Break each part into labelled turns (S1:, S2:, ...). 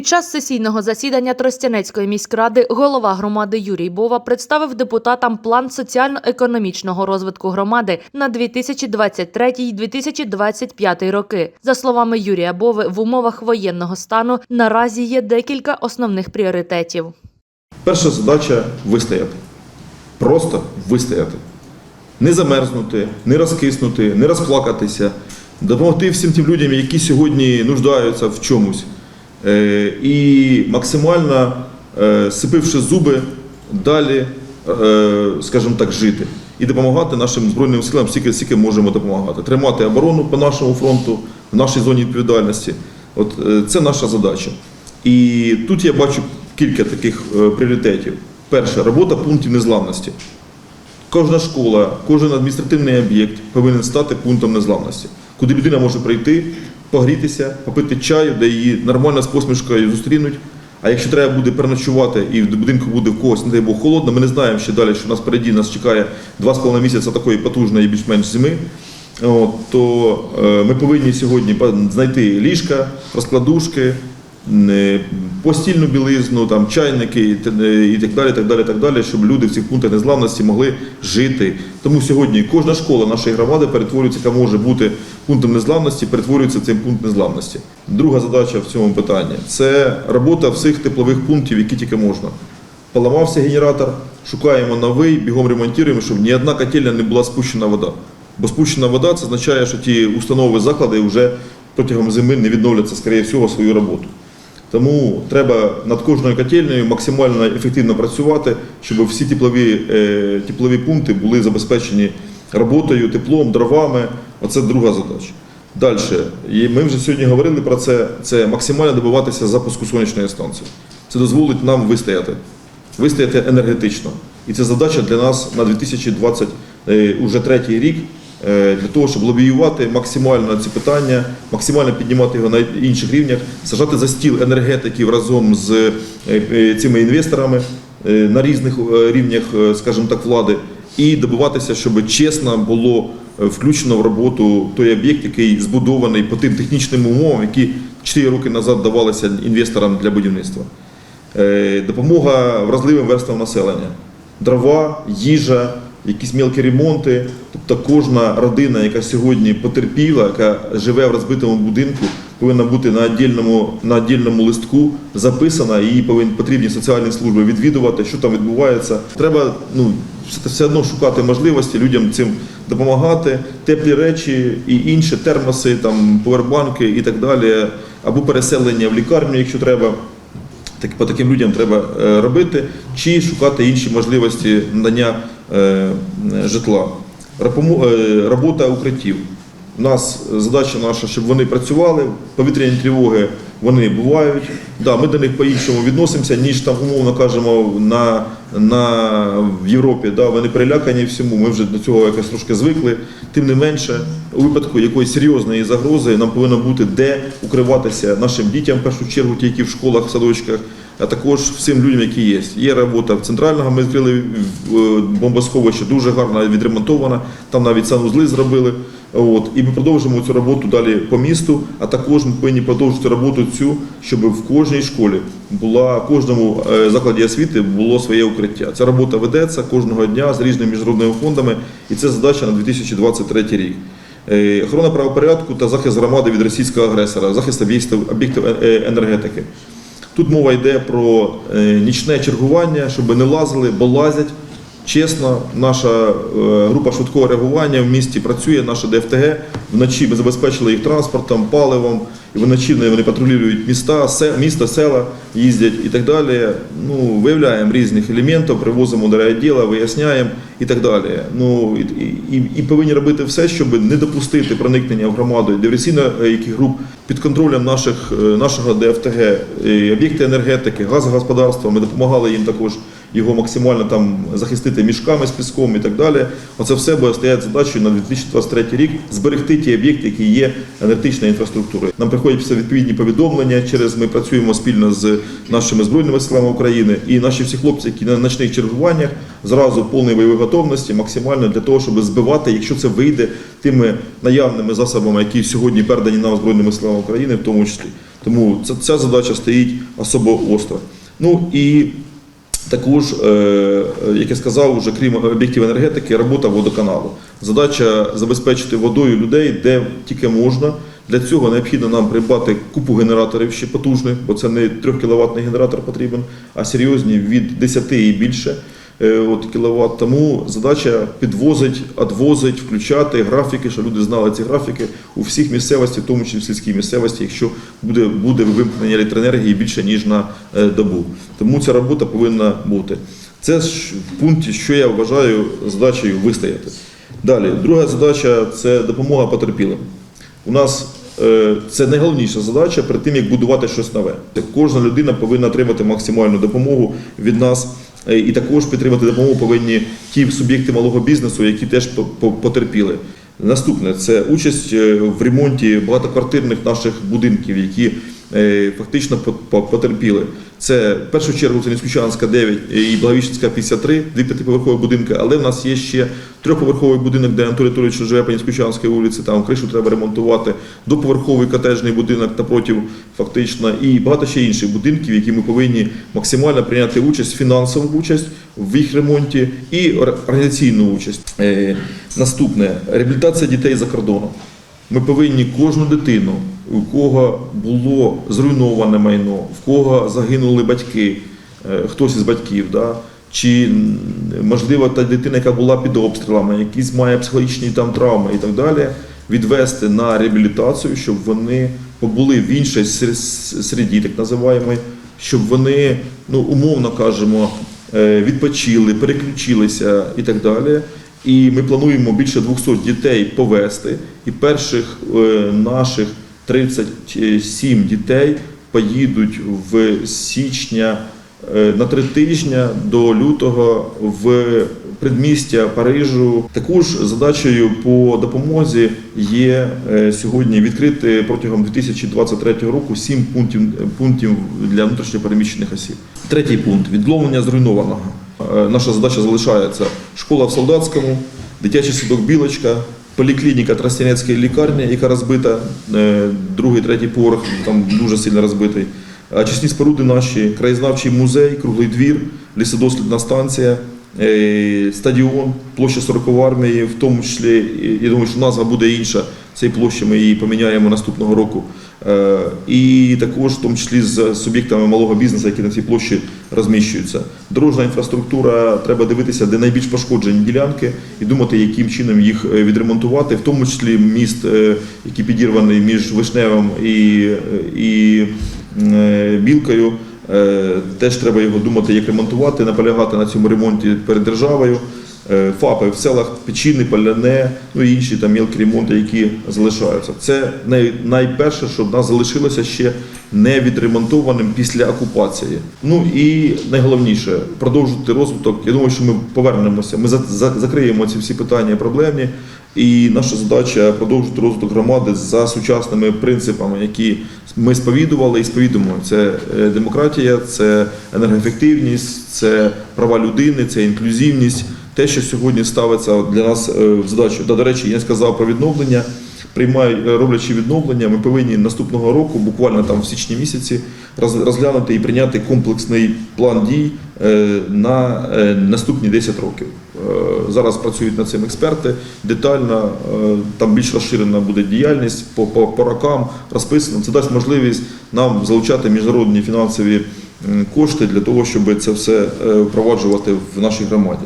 S1: Під час сесійного засідання Тростянецької міськради голова громади Юрій Бова представив депутатам план соціально-економічного розвитку громади на 2023-2025 роки. За словами Юрія Бови, в умовах воєнного стану наразі є декілька основних пріоритетів.
S2: Перша задача вистояти. Просто вистояти. Не замерзнути, не розкиснути, не розплакатися, допомогти всім тим людям, які сьогодні нуждаються в чомусь. Е, І максимально, е, сипивши зуби, далі, е, скажімо так, жити. І допомагати нашим Збройним силам, скільки, скільки можемо допомагати. Тримати оборону по нашому фронту, в нашій зоні відповідальності. От це наша задача. І тут я бачу кілька таких пріоритетів. Перше робота пунктів незламності. Кожна школа, кожен адміністративний об'єкт повинен стати пунктом незламності, куди людина може прийти, погрітися, попити чаю, де її нормально з посмішкою зустрінуть. А якщо треба буде переночувати і в будинку буде в когось, не дай Бог, холодно, ми не знаємо ще далі, що нас переді нас чекає 2,5 місяця такої потужної більш-менш зими. То е, ми повинні сьогодні знайти ліжка, розкладушки, постільну білизну, там, чайники і так далі, так далі, так далі, щоб люди в цих пунктах незламності могли жити. Тому сьогодні кожна школа нашої громади перетворюється, яка може бути пунктом незламності, перетворюється в цей пункт незламності. Друга задача в цьому питанні це робота всіх теплових пунктів, які тільки можна. Поламався генератор, шукаємо новий, бігом ремонтуємо, щоб ні одна котельня не була спущена вода. Бо спущена вода це означає, що ті установи заклади вже протягом зими не відновляться, скоріше всього, свою роботу. Тому треба над кожною котельнею максимально ефективно працювати, щоб всі теплові, е, теплові пункти були забезпечені роботою, теплом, дровами. Оце друга задача. Далі, і ми вже сьогодні говорили про це, це максимально добиватися запуску сонячної станції. Це дозволить нам вистояти, вистояти енергетично. І це задача для нас на 2023 рік, е, для того, щоб лобіювати максимально ці питання, максимально піднімати його на інших рівнях, сажати за стіл енергетиків разом з е, е, цими інвесторами е, на різних е, рівнях, е, скажімо так, влади, і добиватися, щоб чесно було е, включено в роботу той об'єкт, який збудований по тим технічним умовам, які 4 роки назад давалися інвесторам для будівництва. Е, Допомога вразливим верствам населення, дрова, їжа, якісь мілкі ремонти. Тобто кожна родина, яка сьогодні потерпіла, яка живе в розбитому будинку, повинна бути на віддільному, на віддільному листку записана, і її повинні потрібні соціальні служби відвідувати, що там відбувається. Треба ну, все- одно шукати можливості людям цим допомагати, теплі речі і інші термоси, там, повербанки і так далі, або переселення в лікарню, якщо треба. Так, по таким людям треба е, робити, чи шукати інші можливості надання житла. Е, Робота укриттів. У нас задача наша, щоб вони працювали, повітряні тривоги вони бувають. Да, ми до них по-іншому відносимося, ніж там, умовно кажемо, на, на, в Європі. Да, вони перелякані всьому, ми вже до цього якось трошки звикли. Тим не менше, у випадку якоїсь серйозної загрози нам повинно бути де укриватися нашим дітям, в першу чергу, ті, які в школах, в садочках, а також всім людям, які є. Є робота в центрального, ми відкрили е, бомбосховище, дуже гарно відремонтовано, там навіть санузли зробили. От, і ми продовжимо цю роботу далі по місту, а також ми повинні продовжити роботу цю, щоб в кожній школі була, в кожному е, закладі освіти було своє укриття. Ця робота ведеться кожного дня з різними міжнародними фондами, і це задача на 2023 рік. Е, Охорона правопорядку та захист громади від російського агресора, захист об'єктів енергетики. Тут мова йде про е, нічне чергування, щоб не лазили, бо лазять. Чесно, наша е, група швидкого реагування в місті працює, наша ДФТГ. Вночі ми забезпечили їх транспортом, паливом, і вночі вони патрулюють міста, міста, села, їздять і так далі. Ну, виявляємо різних елементів, привозимо до райвідділу, виясняємо і так далі. Ну, і, і, і повинні робити все, щоб не допустити проникнення в громаду диверсійно яких груп під контролем наших, е, нашого ДФТГ, е, об'єкти енергетики, газогосподарства. Ми допомагали їм також його максимально там захистити мішками з піском і так далі. Оце все буде стояти задачею на 2023 рік зберегти ті об'єкти, які є енергетичною інфраструктурою. Нам приходять все відповідні повідомлення. Через ми працюємо спільно з нашими збройними силами України і наші всі хлопці, які на ночних чергуваннях, зразу в повній бойовій готовності, максимально для того, щоб збивати, якщо це вийде тими наявними засобами, які сьогодні передані нам збройними силами України, в тому числі. Тому ця, ця задача стоїть особо остро. Ну і також, е, як я сказав, вже крім об'єктів енергетики, робота водоканалу. Задача забезпечити водою людей, де тільки можна. Для цього необхідно нам придбати купу генераторів ще потужних, бо це не 3 кВт генератор потрібен, а серйозні від 10 і більше е, от, кіловат. Тому задача підвозить, адвозить, включати графіки, щоб люди знали ці графіки у всіх місцевості, в тому числі в сільській місцевості, якщо буде, буде вимкнення електроенергії більше ніж на е, добу. Тому ця робота повинна бути. Це ж в пункті, що я вважаю задачею вистояти. Далі, друга задача це допомога потерпілим. У нас це найголовніша задача перед тим, як будувати щось нове. Кожна людина повинна отримати максимальну допомогу від нас. е, І також підтримати допомогу повинні ті суб'єкти малого бізнесу, які теж по- по- потерпіли. Наступне це участь е, в ремонті багатоквартирних наших будинків, які е, фактично по- по- потерпіли. Це в першу чергу це Нескучанська 9 і Благовіщенська 53, дві п'ятиповерхові будинки, але в нас є ще трьохповерховий будинок, де Анатолій Анатолійович живе по Нескучанській вулиці, там кришу треба ремонтувати, доповерховий котежний будинок напротив, фактично, і багато ще інших будинків, які ми повинні максимально прийняти участь, фінансову участь в їх ремонті і організаційну участь. Е, Наступне реабілітація дітей за кордоном. Ми повинні кожну дитину, у кого було зруйноване майно, в кого загинули батьки, е, хтось із батьків, да? чи можливо та дитина, яка була під обстрілами, якісь має психологічні там травми і так далі, відвести на реабілітацію, щоб вони побули в іншій сер- середі, так називаємо, щоб вони, ну умовно кажемо, е, відпочили, переключилися і так далі. І ми плануємо більше 200 дітей повести. І перших е, наших 37 дітей поїдуть в січня е, на три тижні до лютого в предмістя Парижу. Також задачею по допомозі є е, сьогодні відкрити протягом 2023 року 7 пунктів, пунктів для внутрішньопереміщених осіб. Третій пункт відновлення зруйнованого. Е, Наша задача залишається школа в Солдатському, дитячий садок Білочка, поліклініка Тростянецької лікарні, яка розбита, е, другий, третій поверх там дуже сильно розбитий. Очисні споруди наші, краєзнавчий музей, круглий двір, лісодослідна станція, е, стадіон, площа 40 армії, в тому числі, я думаю, що назва буде інша цієї площі, ми її поміняємо наступного року. Е, І також в тому числі з суб'єктами малого бізнесу, які на цій площі розміщуються. Дорожна інфраструктура, треба дивитися, де найбільш пошкоджені ділянки, і думати, яким чином їх е, відремонтувати, в тому числі міст, е, який підірваний між Вишневим і, і Білкою. Теж треба його думати, як ремонтувати, наполягати на цьому ремонті перед державою. Е, ФАПи в селах Печіни, Паляне, ну і інші там мілкі ремонти, які залишаються. Це най, найперше, що в нас залишилося ще не відремонтованим після окупації. Ну і найголовніше продовжувати розвиток. Я думаю, що ми повернемося. Ми за, за, закриємо ці всі питання проблемні. І наша задача продовжити розвиток громади за сучасними принципами, які ми сповідували і сповідуємо. Це е, демократія, це енергоефективність, це права людини, це інклюзивність. Те, що сьогодні ставиться для нас е, в задачу. Та, до речі, я сказав про відновлення. Приймають е, роблячи відновлення, ми повинні наступного року, буквально там в січні місяці, розглянути і прийняти комплексний план дій е, на наступні 10 років. Зараз працюють над цим експерти детально, там більш розширена буде діяльність по, по, по рокам розписано. Це дасть можливість нам залучати міжнародні фінансові кошти для того, щоб це все впроваджувати в нашій громаді.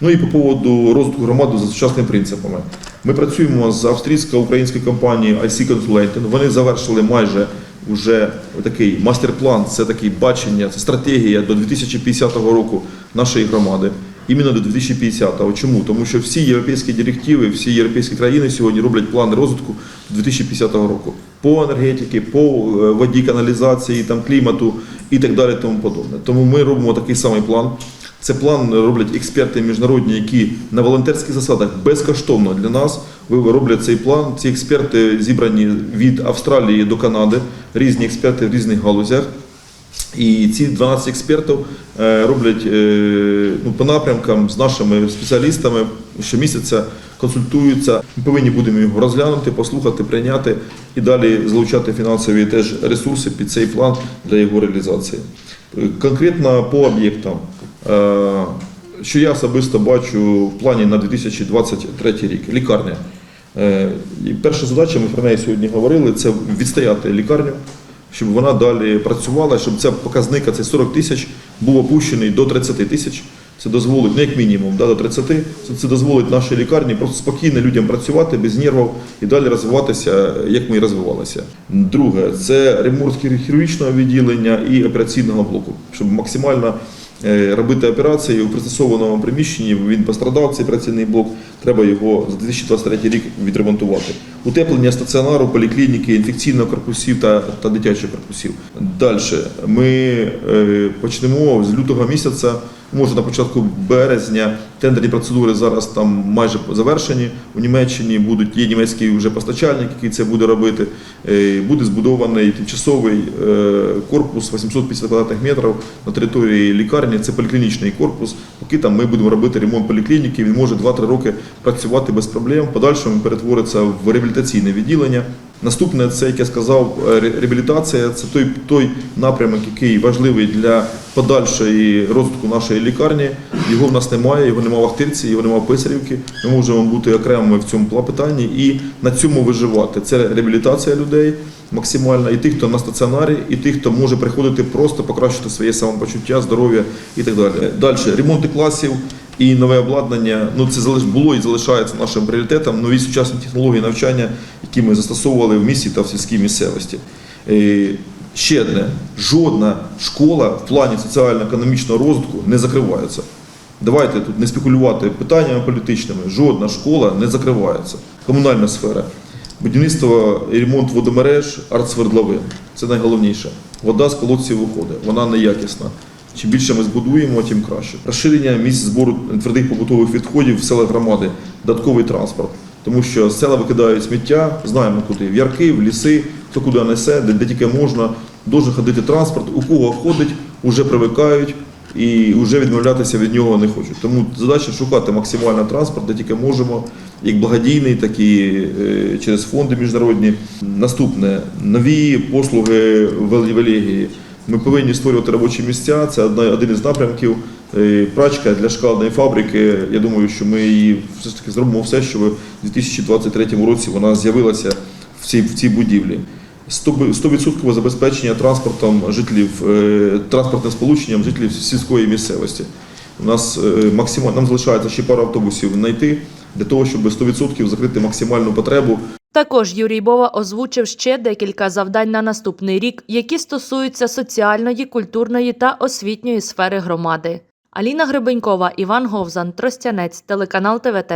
S2: Ну і по поводу розвитку громади за сучасними принципами. Ми працюємо з австрійсько-українською компанією IC Consulting. Вони завершили майже вже такий мастер-план, це такий бачення, це стратегія до 2050 року нашої громади. Іменно до 2050-го. Чому? Тому що всі європейські директиви, всі європейські країни сьогодні роблять плани розвитку до 2050 року по енергетиці, по е, воді, каналізації, там, клімату і так далі. Тому подобне. Тому ми робимо такий самий план. Це план роблять експерти міжнародні, які на волонтерських засадах безкоштовно для нас роблять цей план. Ці експерти зібрані від Австралії до Канади, різні експерти в різних галузях. І ці 12 експертів е, роблять е, ну, по напрямкам з нашими спеціалістами щомісяця консультуються. Ми повинні будемо його розглянути, послухати, прийняти і далі залучати фінансові теж ресурси під цей план для його реалізації. Е, Конкретно по об'єктам, що я особисто бачу в плані на 2023 рік лікарня. Е, перша задача, ми про неї сьогодні говорили, це відстояти лікарню, щоб вона далі працювала, щоб ця показника, це 40 тисяч, був опущений до 30 тисяч. Це дозволить, ну як мінімум, да, до 30, це, дозволить нашій лікарні просто спокійно людям працювати без нервів і далі розвиватися, як ми і розвивалися. Друге, це ремонт хірургічного відділення і операційного блоку, щоб максимально е, робити операції у пристосованому приміщенні. Він пострадав цей працівний блок. Треба його за 2023 рік відремонтувати. Утеплення стаціонару, поліклініки, інфекційного корпусів та, та дитячих корпусів. Далі ми е, почнемо з лютого місяця. Може на початку березня тендерні процедури зараз там майже завершені. У Німеччині будуть є німецький вже постачальник, який це буде робити. Е, Буде збудований тимчасовий е, корпус 850 квадратних метрів на території лікарні. Це поліклінічний корпус. Поки там ми будемо робити ремонт поліклініки, він може 2-3 роки працювати без проблем. Подальшому перетвориться в реабілітаційне відділення. Наступне, це як я сказав, е, реабілітація. Це той, той напрямок, який важливий для подальшої розвитку нашої лікарні. Його в нас немає, його немає в Ахтирці, його немає в Писарівці. Ми можемо бути окремими в цьому питанні і на цьому виживати. Це реабілітація людей максимальна, і тих, хто на стаціонарі, і тих, хто може приходити просто покращити своє самопочуття, здоров'я і так далі. Далі ремонти класів. І нове обладнання, ну це було і залишається нашим пріоритетом. Нові сучасні технології навчання, які ми застосовували в місті та в сільській місцевості. Ще одне, жодна школа в плані соціально-економічного розвитку не закривається. Давайте тут не спекулювати питаннями політичними. Жодна школа не закривається. Комунальна сфера. Будівництво і ремонт водомереж, артсвердловин. Це найголовніше. Вода з колодців виходить, вона неякісна. Чим більше ми збудуємо, тим краще. Розширення місць збору твердих побутових відходів в селах громади, додатковий транспорт. Тому що села викидають сміття, знаємо куди, в ярки, в ліси, хто куди несе, де, де тільки можна. Должен ходити транспорт, у кого ходить, вже привикають і вже відмовлятися від нього не хочуть. Тому задача шукати максимально транспорт, де тільки можемо, як благодійний, так і е, через фонди міжнародні. Наступне нові послуги в в елегії. Ми повинні створювати робочі місця. Це один із напрямків. Е, Прачка для шкальної фабрики. Я думаю, що ми її все ж таки зробимо все, щоб у 2023 році вона з'явилася в цій, в цій будівлі. 100% 100% забезпечення транспортом жителів, е, транспортним сполученням жителів сільської місцевості. У нас е, максимально нам залишається ще пару автобусів знайти для того, щоб 100% закрити максимальну потребу
S1: Також Юрій Бова озвучив ще декілька завдань на наступний рік, які стосуються соціальної, культурної та освітньої сфери громади. Аліна Гребенькова, Іван Говзан, Тростянець, телеканал ТВТ.